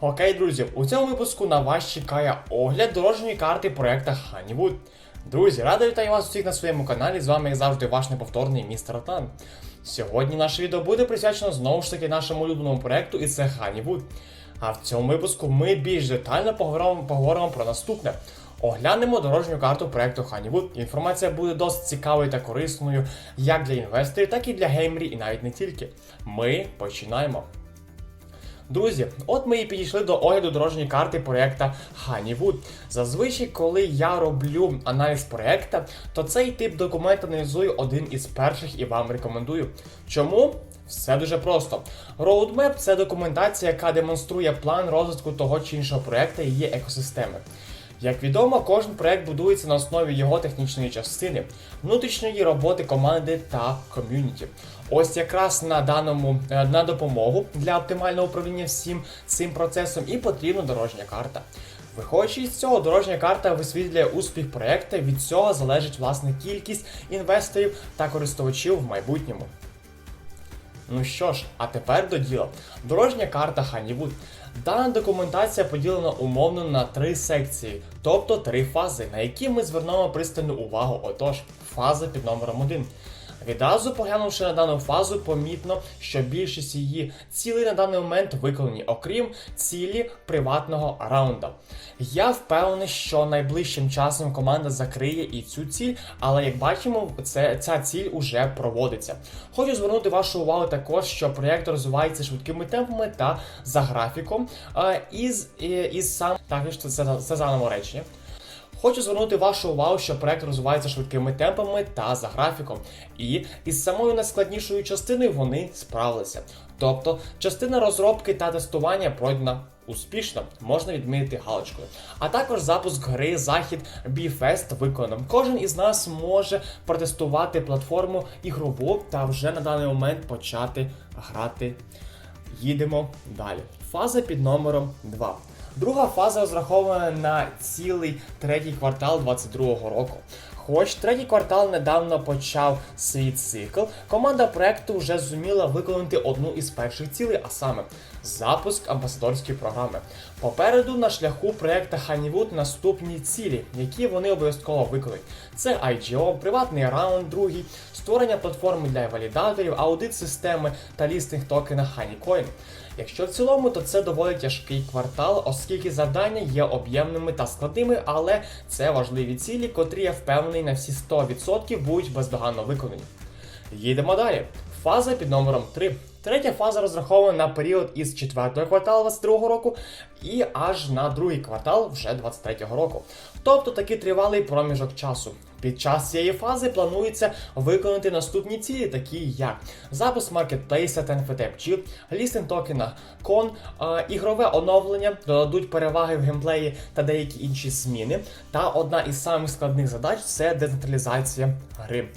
Окей, друзі, у цьому випуску на вас чекає огляд дорожньої карти проекту Honeywood. Друзі, радий вітаю вас усіх на своєму каналі. З вами, як завжди, ваш неповторний містер Атан. Сьогодні наше відео буде присвячено знову ж таки нашому улюбленому проекту, і це Honeywood. А в цьому випуску ми більш детально поговоримо, поговоримо про наступне. Оглянемо дорожню карту проекту Honeywood. Інформація буде досить цікавою та корисною як для інвесторів, так і для геймерів, і навіть не тільки. Ми починаємо. Друзі, от ми і підійшли до огляду дорожньої карти проєкта Honeywood. Зазвичай, коли я роблю аналіз проєкта, то цей тип документу аналізую один із перших і вам рекомендую. Чому? Все дуже просто. Roadmap – це документація, яка демонструє план розвитку того чи іншого проекту і її екосистеми. Як відомо, кожен проект будується на основі його технічної частини, внутрішньої роботи команди та ком'юніті. Ось якраз на даному е, на допомогу для оптимального управління всім цим процесом і потрібна дорожня карта. Виходячи з цього, дорожня карта висвітлює успіх проекту. Від цього залежить власне кількість інвесторів та користувачів в майбутньому. Ну що ж, а тепер до діла. Дорожня карта Ханівуд. Дана документація поділена умовно на три секції, тобто три фази, на які ми звернемо пристальну увагу. Отож, фаза під номером 1. Відразу поглянувши на дану фазу, помітно, що більшість її цілей на даний момент виконані, окрім цілі приватного раунда. Я впевнений, що найближчим часом команда закриє і цю ціль, але як бачимо, це, ця ціль уже проводиться. Хочу звернути вашу увагу також, що проєкт розвивається швидкими темпами та за графіком. Е, із, і- із сам також це, це, це заново речення. Хочу звернути вашу увагу, що проект розвивається швидкими темпами та за графіком. І із самою найскладнішою частиною вони справилися. Тобто, частина розробки та тестування пройдена успішно, можна відмінити галочкою. А також запуск гри захід B-Fest виконано. Кожен із нас може протестувати платформу ігрову та вже на даний момент почати грати Їдемо далі. Фаза під номером 2. Друга фаза розрахована на цілий третій квартал 2022 року. Хоч третій квартал недавно почав свій цикл, команда проекту вже зуміла виконати одну із перших цілей, а саме запуск амбасадорської програми. Попереду на шляху проекту Honeywood наступні цілі, які вони обов'язково виконують. Це IGO, приватний раунд, другий, створення платформи для валідаторів, аудит системи та лістинг токена Honeycoin. Якщо в цілому, то це доволі тяжкий квартал, оскільки завдання є об'ємними та складними, але це важливі цілі, котрі я впевнений на всі 100% будуть бездоганно виконані. Їдемо далі. Фаза під номером 3. Третя фаза розрахована на період із 4 кварталу 22 року і аж на другий квартал вже 23 року. Тобто такий тривалий проміжок часу. Під час цієї фази планується виконати наступні цілі, такі як запуск маркетплейса та NFT лістинг токена е, ігрове оновлення, додадуть переваги в геймплеї та деякі інші зміни. Та одна із самих складних задач це децентралізація гри.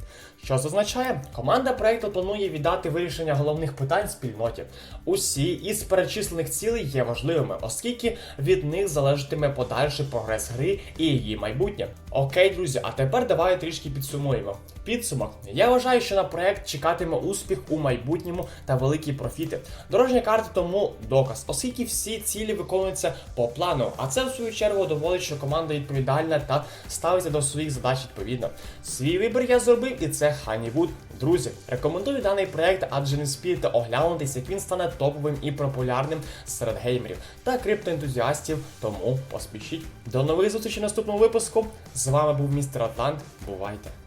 Що це означає? Команда проекту планує віддати вирішення головних питань спільноті. Усі із перечислених цілей є важливими, оскільки від них залежатиме подальший прогрес гри і її майбутнє. Окей, друзі, а тепер давай трішки підсумуємо. Підсумок. Я вважаю, що на проект чекатиме успіх у майбутньому та великі профіти. Дорожня карта тому доказ, оскільки всі цілі виконуються по плану, а це в свою чергу доводить, що команда відповідальна та ставиться до своїх задач відповідно. Свій вибір я зробив, і це Honeywood. Друзі, рекомендую даний проект, адже не спійте оглянутись, як він стане топовим і популярним серед геймерів та криптоентузіастів. Тому поспішіть. До нових зустрічей наступного випуску. З вами був містер Атлант. Бувайте!